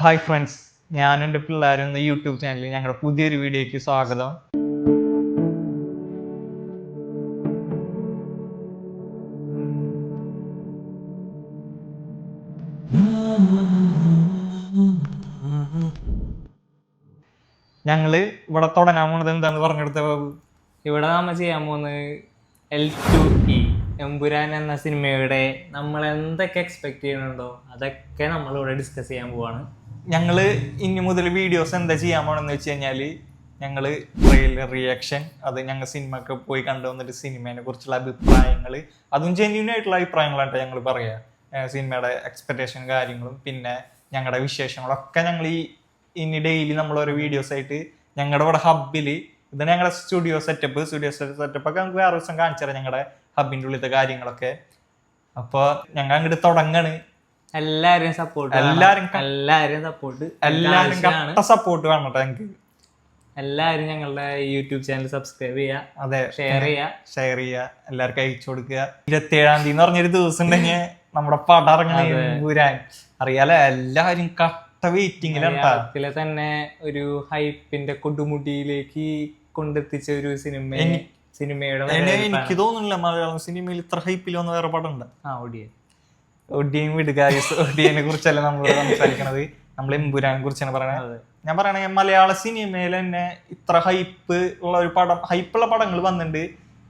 Hi friends ഞാനും എന്റെ പിള്ളേരും യൂട്യൂബ് ചാനലിൽ ഞങ്ങളുടെ പുതിയൊരു വീഡിയോയ്ക്ക് സ്വാഗതം. ഞങ്ങൾ ഇവിടെ തുടങ്ങാൻ പോണത് എന്താണെന്ന് പറഞ്ഞെടുത്ത ബാബു. ഇവിടെ നമ്മൾ ചെയ്യാൻ പോകുന്നത് എൽ ടു ഇ എമ്പുരാൻ എന്ന സിനിമയുടെ നമ്മൾ എന്തൊക്കെ എക്സ്പെക്ട് ചെയ്യുന്നുണ്ടോ അതൊക്കെ നമ്മളിവിടെ ഡിസ്കസ് ചെയ്യാൻ പോവാണ്. ഞങ്ങൾ ഇനി മുതൽ വീഡിയോസ് എന്താ ചെയ്യാൻ പോണെന്ന് വെച്ച് കഴിഞ്ഞാൽ ഞങ്ങൾ ട്രെയിലർ റിയാക്ഷൻ അത് ഞങ്ങൾ സിനിമ പോയി കണ്ടു വന്നിട്ട് സിനിമയെ കുറിച്ചുള്ള അഭിപ്രായങ്ങൾ അതും ജെന്യൂൻ ആയിട്ടുള്ള അഭിപ്രായങ്ങളാണ് ഞങ്ങൾ പറയുക സിനിമയുടെ എക്സ്പെക്ടേഷൻ കാര്യങ്ങളും പിന്നെ ഞങ്ങളുടെ വിശേഷങ്ങളൊക്കെ ഞങ്ങൾ ഈ ഇനി ഡെയിലി നമ്മൾ ഓരോ വീഡിയോസ് ആയിട്ട് ഞങ്ങളുടെ ഇവിടെ ഹബ്ബിൽ ഇത് ഞങ്ങളുടെ സ്റ്റുഡിയോ സെറ്റപ്പ് സ്റ്റുഡിയോ സെറ്റപ്പ് ഒക്കെ നമുക്ക് വേറെ ദിവസം കാണിച്ചു തരാം ഞങ്ങളുടെ ഹബിന്റെ ഉള്ളിലത്തെ കാര്യങ്ങളൊക്കെ. അപ്പോൾ ഞങ്ങൾ അങ്ങോട്ട് തുടങ്ങാണ്. എല്ലാവരും സപ്പോർട്ട് എല്ലാരും എല്ലാരും സപ്പോർട്ട് എല്ലാവരും കട്ട സപ്പോർട്ട് വേണം കേട്ടോ ഞങ്ങൾക്ക് എല്ലാവരും ഞങ്ങളുടെ യൂട്യൂബ് ചാനൽ സബ്സ്ക്രൈബ് ചെയ്യുക അതെ. ഷെയർ ചെയ്യുക ഷെയർ ചെയ്യുക എല്ലാവർക്കും അയച്ചു കൊടുക്കുക. ഇരുപത്തി ഏഴാം തീയതി എന്ന് പറഞ്ഞൊരു ദിവസം തന്നെ നമ്മുടെ പടം ഇറങ്ങണ എമ്പുരാൻ. അറിയാലോ? എല്ലാവരും കട്ട വെയിറ്റിംഗിലാണ്. തന്നെ ഒരു ഹൈപ്പിന്റെ കൊടുമുടിയിലേക്ക് കൊണ്ടെത്തിച്ച ഒരു സിനിമ സിനിമയുടെ എനിക്ക് തോന്നുന്നില്ല മലയാളം സിനിമയിൽ ഇത്ര ഹൈപ്പിൽ വന്ന വേറെ പടം ഉണ്ട്. ആ ഓടിയ. ഒഡിയും വിടുക ഒഡിയനെ കുറിച്ചല്ല നമ്മൾ സംസാരിക്കണത്? നമ്മൾ എമ്പുരാനെ കുറിച്ചാണ് പറയുന്നത് ഞാൻ പറയണേ മലയാള സിനിമയിൽ തന്നെ ഇത്ര ഹൈപ്പ് ഉള്ള ഒരു പടം ഹൈപ്പുള്ള പടങ്ങൾ വന്നിട്ടുണ്ട്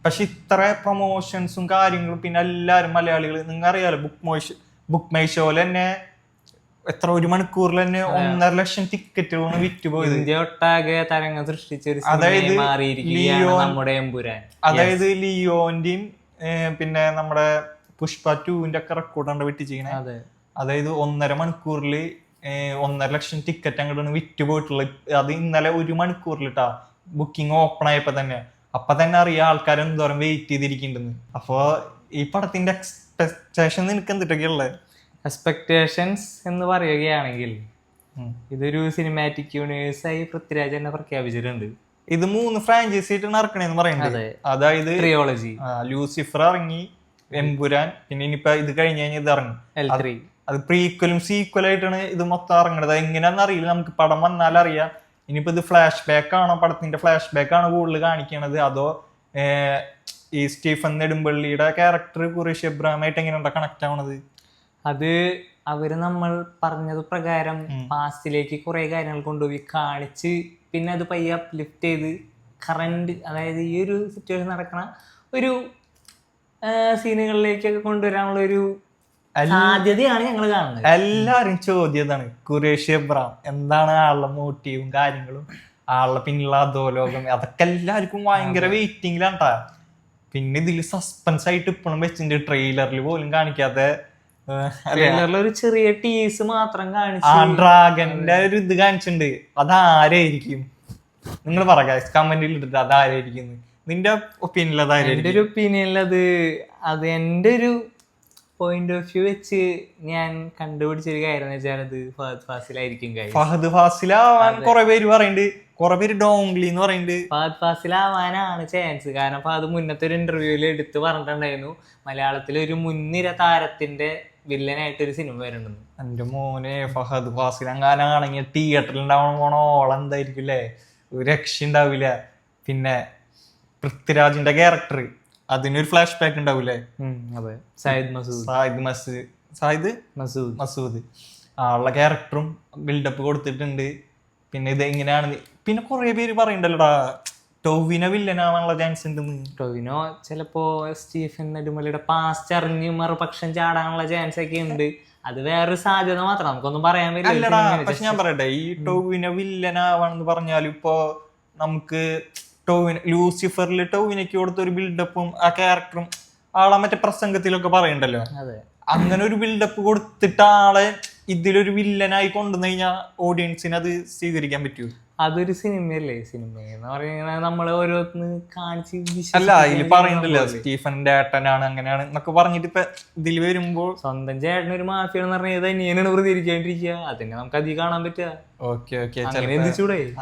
പക്ഷെ ഇത്ര പ്രൊമോഷൻസും കാര്യങ്ങളും പിന്നെ എല്ലാവരും മലയാളികൾ നിങ്ങൾ അറിയാലോ ബുക്ക് മോഷ് ബുക്ക് മൈ ഷോയിൽ തന്നെ എത്ര ഒരു മണിക്കൂറിൽ തന്നെ ഒന്നര ലക്ഷം ടിക്കറ്റുകളാണ് വിറ്റുപോയത്. ഇന്ത്യ ഒട്ടാകെ തരംഗം സൃഷ്ടിച്ച ഒരു അതായത് മാറിയിരിക്കുകയാണ് നമ്മുടെ എമ്പുരാൻ. അതായത് ലിയോന്റെയും പിന്നെ നമ്മുടെ പുഷ്പ ടൂവിന്റെ ഒക്കെ റെക്കോർഡാണ് വെട്ടിച്ചിരിക്കണേ അതെ. അതായത് ഒന്നര മണിക്കൂറിൽ ഒന്നര ലക്ഷം ടിക്കറ്റ് അങ്ങോട്ടാണ് വിറ്റ് പോയിട്ടുള്ളത്. അത് ഇന്നലെ ഒരു മണിക്കൂറിലിട്ടാ ബുക്കിംഗ് ഓപ്പൺ ആയപ്പോ തന്നെ. അപ്പൊ തന്നെ അറിയാം ആൾക്കാർ എന്തോരം വെയിറ്റ് ചെയ്തിരിക്കുന്നുണ്ടെന്ന്. അപ്പൊ ഈ പടത്തിന്റെ എക്സ്പെക്ടേഷൻ നിനക്ക് എന്തിട്ടൊക്കെയുള്ളത് എക്സ്പെക്ടേഷൻസ് എന്ന് പറയുകയാണെങ്കിൽ ഇതൊരു സിനിമാറ്റിക് യൂണിവേഴ്സ് ആയി പൃഥ്വിരാജ് തന്നെ പ്രഖ്യാപിച്ചിട്ടുണ്ട്. ഇത് മൂന്ന് ഫ്രാഞ്ചൈസി ആയിട്ടാണ് ഇറക്കണേന്ന് പറയുന്നത് അതെ. അതായത് ട്രിയോളജി ലൂസിഫർ ഇറങ്ങി എംപുരാൻ പിന്നെ ഇനിയിപ്പോ ഇത് കഴിഞ്ഞ് കഴിഞ്ഞാൽ ഇത് ഇറങ്ങും. അത് പ്രീക്വലും സീക്വൽ ആയിട്ടാണ് ഇത് മൊത്തം ഇറങ്ങണത്. എങ്ങനെയാണെന്ന് അറിയില്ല. നമുക്ക് പടം വന്നാൽ അറിയാം. ഇനിയിപ്പോ ഇത് ഫ്ലാഷ് ബാക്ക് ആണോ? പടത്തിന്റെ ഫ്ലാഷ് ബാക്ക് ആണോ കൂടുതൽ കാണിക്കണത്. അതോ ഈ സ്റ്റീഫൻ നെടുമ്പള്ളിയുടെ ക്യാരക്ടർ കുറേശ് എബ്രാമായിട്ട് എങ്ങനെയുണ്ടോ കണക്ട് ആവണത്? അത് അവർ നമ്മൾ പറഞ്ഞത് പ്രകാരം പാസ്റ്റിലേക്ക് കുറെ കാര്യങ്ങൾ കൊണ്ടുപോയി കാണിച്ച് പിന്നെ അത് പയ്യെ ലിഫ്റ്റ് ചെയ്ത് കറണ്ട് അതായത് ഈ ഒരു സിറ്റുവേഷൻ നടക്കണ ഒരു സീനുകളിലേക്കൊക്കെ കൊണ്ടുവരാനുള്ള ഒരു സാധ്യതയാണ് ഞങ്ങൾ കാണുന്നത്. എല്ലാരും ചോദ്യതാണ് കുറേഷ് എബ്രാം എന്താണ് ആളുടെ മോട്ടീവും കാര്യങ്ങളും? ആളുടെ പിന്നിലുള്ള അധോലോകം അതൊക്കെ എല്ലാവർക്കും ഭയങ്കര വെയിറ്റിംഗിലാണ്. പിന്നെ ഇതിൽ സസ്പെൻസ് ആയിട്ട് ഇപ്പോഴും വെച്ചിട്ടുണ്ട് ട്രെയിലറിൽ പോലും കാണിക്കാത്ത ഒരു ചെറിയ ടീസ് മാത്രം ആ കാണിച്ച് ഡ്രാഗന്റെ ഒരു ഇത് കാണിച്ചിട്ടുണ്ട്. അതാരായിരിക്കും നിങ്ങൾ പറ കമന്റിൽ ഇട്ടിട്ട് അതാരായിരിക്കും നിന്റെ ഒപ്പീനിയൻ എന്റെ അതാരായിരിക്കും? ഒരു ഒപ്പീനിയനിൽ അത് അത് എന്റെ ഒരു പോയിന്റ് ഓഫ് വ്യൂ വെച്ച് ഞാൻ കണ്ടുപിടിച്ചൊരു കാര്യം എന്ന് വെച്ചാൽ അത് ഫഹദ് ഫാസിലായിരിക്കും കാര്യം ഫഹദ് ഫാസിലാവാൻ കുറെ പേര് പറയുന്നുണ്ട് കുറെ പേര് ഡോംഗ്ലി എന്ന് പറയുന്നുണ്ട് ഫഹദ് ഫാസിലാവാനാണ് ചാൻസ് കാരണം ഫഹദ് മുന്നത്തെ ഒരു ഇന്റർവ്യൂവിൽ എടുത്ത് പറഞ്ഞിട്ടുണ്ടായിരുന്നു മലയാളത്തിലെ ഒരു മുൻനിര താരത്തിന്റെ വില്ലനായിട്ട് ഒരു സിനിമ വരുന്നുണ്ട്. എന്റെ മോനെ ഫഹദ് ഫാസിൽ അങ്ങാനാണെങ്കിൽ തിയേറ്ററിൽ ഉണ്ടാവണം പോണ ഓളം എന്തായിരിക്കും അല്ലേ ഒരു രക്ഷ ഉണ്ടാവില്ല. പിന്നെ പൃഥ്വിരാജിന്റെ ക്യാരക്ടർ അതിനൊരു ഫ്ലാഷ് ബാക്ക് ഉണ്ടാവില്ലേ അതെ. സായിദ് മസൂദ്. സായിദ് മസൂദ് സായിദ്? മസൂദ്. മസൂദ്. ആളുടെ ക്യാരക്ടറും ബിൽഡപ്പ് കൊടുത്തിട്ടുണ്ട്. പിന്നെ ഇത് എങ്ങനെയാണ് പിന്നെ കുറെ പേര് പറയണ്ടല്ലോടാ ടോവിനോ വില്ലനാവാനുള്ള ചാൻസ് ഉണ്ടെന്ന്. ടോവിനോ ചിലപ്പോ സ്റ്റീഫൻ നെടുമലയുടെ പാസ്റ്റ് അറിഞ്ഞ് മറുപക്ഷം ചാടാനുള്ള ചാൻസ് ഒക്കെ ഉണ്ട്. അത് വേറൊരു സാധ്യത മാത്രം. നമുക്കൊന്നും പറയാൻ പറ്റില്ല പക്ഷെ ഞാൻ പറയട്ടെ ഈ ടോവിനോ വില്ലനാവാണെന്ന് പറഞ്ഞാൽ ഇപ്പോ നമുക്ക് ടോവിന ലൂസിഫറിൽ ടോവിനയ്ക്ക് കൊടുത്ത ഒരു ബിൽഡപ്പും ആ ക്യാരക്ടറും ആളെ മറ്റേ പ്രസംഗത്തിലൊക്കെ പറയണ്ടല്ലോ? അങ്ങനെ ഒരു ബിൽഡപ്പ് കൊടുത്തിട്ട് ആളെ ഇതിലൊരു വില്ലനായി കൊണ്ടുവന്നു കഴിഞ്ഞാൽ ഓഡിയൻസിന് അത് സ്വീകരിക്കാൻ പറ്റൂ? അതൊരു സിനിമയല്ലേ? സിനിമ എന്ന് പറയുന്നത് നമ്മളെ ഓരോന്ന് കാണിച്ച് അല്ല ഇതിൽ പറയുന്നില്ല സ്റ്റീഫൻ ഏട്ടനാണ് അങ്ങനെയാണ് എന്നൊക്കെ പറഞ്ഞിട്ട് ഇപ്പൊ ഇതിൽ വരുമ്പോൾ സ്വന്തം ചേട്ടൻ ഒരു മാഫിയ എന്ന് പറഞ്ഞാൽ അനിയനാണ് പ്രതികരിക്കാണ്ടിരിക്കുക അതന്നെ നമുക്ക് അധികം കാണാൻ പറ്റുക. ഓക്കെ ഓക്കെ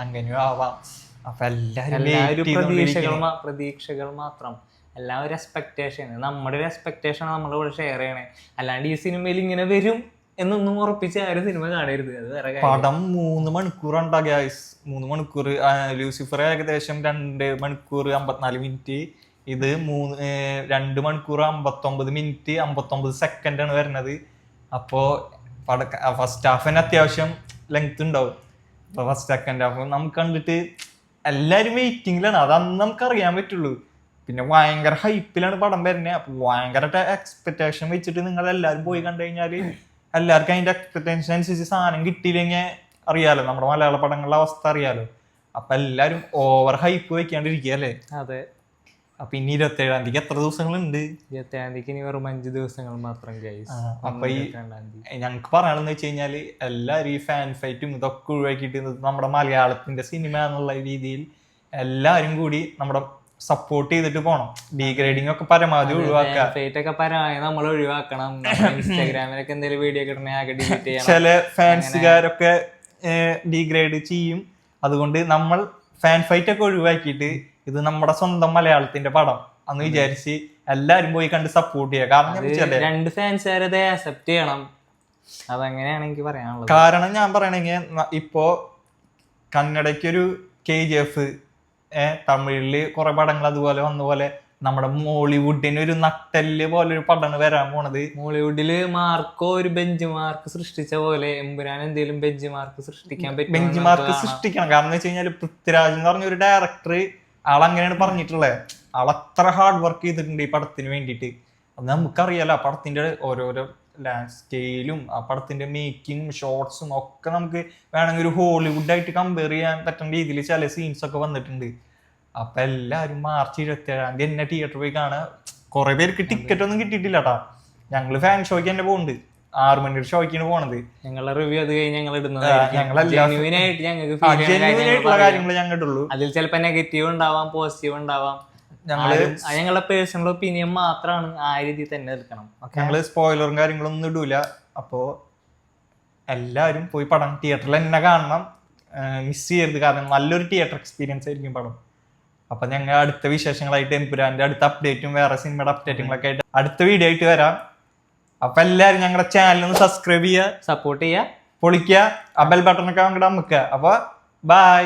അങ്ങനെ ആവാം. അപ്പൊ എല്ലാവരും പ്രതീക്ഷകൾ പ്രതീക്ഷകൾ മാത്രം. എല്ലാം ഒരു എക്സ്പെക്ടേഷൻ നമ്മുടെ ഒരു എക്സ്പെക്ടേഷൻ നമ്മൾ ഇവിടെ ഷെയർ ചെയ്യണേ. അല്ലാണ്ട് ഈ സിനിമയിൽ ഇങ്ങനെ വരും എന്നൊന്നും ഉറപ്പിച്ച് ആരും സിനിമ കാണരുത്. അത് വേറെ പടം മൂന്ന് മണിക്കൂറുണ്ടാ ഗ്യാസ് മൂന്ന് മണിക്കൂർ ലൂസിഫർ ഏകദേശം രണ്ട് മണിക്കൂർ അമ്പത്തിനാല് മിനിറ്റ് ഇത് മൂന്ന് രണ്ട് മണിക്കൂർ അമ്പത്തൊമ്പത് മിനിറ്റ് അമ്പത്തൊമ്പത് സെക്കൻഡ് ആണ് വരുന്നത്. അപ്പോ പട ഫസ്റ്റ് ഹാഫിന് അത്യാവശ്യം ലെങ്ത് ഉണ്ടാവും. അപ്പൊ ഫസ്റ്റ് സെക്കൻഡ് ഹാഫ് നമുക്ക് കണ്ടിട്ട് എല്ലാരും വെയിറ്റിംഗിലാണ് അത് അന്ന് നമുക്ക് അറിയാൻ പറ്റുള്ളൂ. പിന്നെ ഭയങ്കര ഹൈപ്പിലാണ് പടം വരുന്നത് അപ്പൊ ഭയങ്കര എക്സ്പെക്ടേഷൻ വെച്ചിട്ട് നിങ്ങൾ എല്ലാവരും പോയി കണ്ടു കഴിഞ്ഞാൽ എല്ലാവർക്കും അതിന്റെ എക്സ്പെക്ടേഷൻ അനുസരിച്ച് സാധനം കിട്ടിയില്ലെങ്കിൽ അറിയാലോ. നമ്മുടെ മലയാള പടങ്ങളുടെ അവസ്ഥ അറിയാലോ. അപ്പൊ എല്ലാരും ഓവർ ഹൈപ്പ് വെക്കാണ്ടിരിക്കുകയല്ലേ? അതെ. അപ്പൊ ഇനി ഇരുപത്തി ഏഴാം തീയതി. എത്ര ദിവസങ്ങളുണ്ട്? ഇരുപത്തേഴാം തീയതിക്ക് ഇനി വെറും അഞ്ച് ദിവസങ്ങൾ മാത്രം ഗൈസ് അപ്പൊ ഈ തീയതി. ഞങ്ങൾക്ക് പറയാനെന്ന് വെച്ച് കഴിഞ്ഞാൽ എല്ലാവരും ഈ ഫാൻ ഫൈറ്റും ഇതൊക്കെ ഒഴിവാക്കിയിട്ട് നമ്മുടെ മലയാളത്തിന്റെ സിനിമ എന്നുള്ള രീതിയിൽ എല്ലാരും കൂടി നമ്മുടെ സപ്പോർട്ട് ചെയ്തിട്ട് പോണം. ഡീഗ്രേഡിംഗ് ഒക്കെ പരമാവധി ഒഴിവാക്കുക പരമായി നമ്മൾ ഒഴിവാക്കണം. ഇൻസ്റ്റാഗ്രാമിലൊക്കെ എന്തെങ്കിലും വീഡിയോ കിട്ടണേ ചില ഫാൻസുകാരൊക്കെ ഡീഗ്രേഡ് ചെയ്യും. അതുകൊണ്ട് നമ്മൾ ഫാൻ ഫൈറ്റ് ഒക്കെ ഒഴിവാക്കിയിട്ട് ഇത് നമ്മുടെ സ്വന്തം മലയാളത്തിന്റെ പടം. അന്ന് വിചാരിച്ച് എല്ലാരും പോയി കണ്ട് സപ്പോർട്ട് ചെയ്യുക കാരണം രണ്ട് ഫാൻസുകാരത് ആക്സെപ്റ്റ് ചെയ്യണം? അതങ്ങനെയാണ് എനിക്ക് പറയാനുള്ളത്? കാരണം ഞാൻ പറയണെങ്കിൽ ഇപ്പോ കന്നഡയ്ക്കൊരു കെ ജി എഫ് തമിഴിൽ കുറെ പടങ്ങൾ അതുപോലെ വന്ന പോലെ നമ്മുടെ മോളിവുഡിന് ഒരു നട്ടൽ പോലെ ഒരു പടം വരാൻ പോണത്. മോളിവുഡിൽ മാർക്കോ ഒരു ബെഞ്ച് മാർക്ക് സൃഷ്ടിച്ച പോലെ എമ്പുരാൻ എന്തെങ്കിലും ബെഞ്ച് മാർക്ക് സൃഷ്ടിക്കാൻ പറ്റും ബെഞ്ച് മാർക്ക് സൃഷ്ടിക്കണം. കാരണം എന്ന് വെച്ച് കഴിഞ്ഞാൽ പൃഥ്വിരാജ് എന്ന് പറഞ്ഞ ഒരു ഡയറക്ടർ ആൾ അങ്ങനെയാണ് പറഞ്ഞിട്ടുള്ളത് അളത്ര ഹാർഡ് വർക്ക് ചെയ്തിട്ടുണ്ട് ഈ പടത്തിന് വേണ്ടിയിട്ട്. അത് നമുക്കറിയാലോ ആ പടത്തിന്റെ ഓരോരോ ലാൻഡ് സ്കെയിലും ആ പടത്തിന്റെ മേക്കിംഗ് ഷോർട്സും ഒക്കെ നമുക്ക് വേണമെങ്കിൽ ഒരു ഹോളിവുഡായിട്ട് കമ്പയർ ചെയ്യാൻ പറ്റുന്ന രീതിയിൽ ചില സീൻസ് ഒക്കെ വന്നിട്ടുണ്ട്. അപ്പൊ എല്ലാവരും മാർച്ച് ഇരുപത്തി ഏഴാം തീയതി എന്നെ തിയേറ്ററിൽ പോയി കാണാൻ കുറെ പേർക്ക് ടിക്കറ്റ് ഒന്നും കിട്ടിയിട്ടില്ല കേട്ടോ ഞങ്ങൾ ഫാൻ ഷോയ്ക്ക് തന്നെ പോകുന്നുണ്ട്. ആറു മണിയുടെ ഷോയ്ക്കാണ് പോണത്. ഞങ്ങളുടെ റിവ്യൂ അത് കഴിഞ്ഞ് ഞങ്ങൾ ഇടുന്നതായിട്ട് ഞങ്ങൾക്ക് കാര്യങ്ങൾ ഞങ്ങൾ ഇടുള്ളൂ. അതിൽ ചിലപ്പോ നെഗറ്റീവ് ഉണ്ടാവാം പോസിറ്റീവ് ഉണ്ടാവാം. ഞങ്ങളുടെ പേഴ്സണൽ ഒപ്പീനിയൻ മാത്രമാണ് ആ രീതിയിൽ തന്നെ എടുക്കണം. ഞങ്ങൾ സ്പോയിലറും കാര്യങ്ങളൊന്നും ഇടൂല. അപ്പോ എല്ലാവരും പോയി പടം തിയേറ്ററിൽ തന്നെ കാണണം. മിസ് ചെയ്യരുത്. കാരണം നല്ലൊരു തിയേറ്റർ എക്സ്പീരിയൻസ് ആയിരിക്കും പടം. അപ്പൊ ഞങ്ങൾ അടുത്ത വിശേഷങ്ങളായിട്ട് എംപുരാന്റെ അടുത്ത അപ്ഡേറ്റും വേറെ സിനിമയുടെ അപ്ഡേറ്റുകളൊക്കെ ആയിട്ട് അടുത്ത വീഡിയോ ആയിട്ട് വരാം. അപ്പൊ എല്ലാരും ഞങ്ങളുടെ ചാനൽ ഒന്ന് സബ്സ്ക്രൈബ് ചെയ്യുക സപ്പോർട്ട് ചെയ്യുക. പൊളിക്കുക അബൽ ബെൽ ബട്ടണൊക്കെ അങ്ങോട്ട് അമുക്കുക. അപ്പൊ ബൈ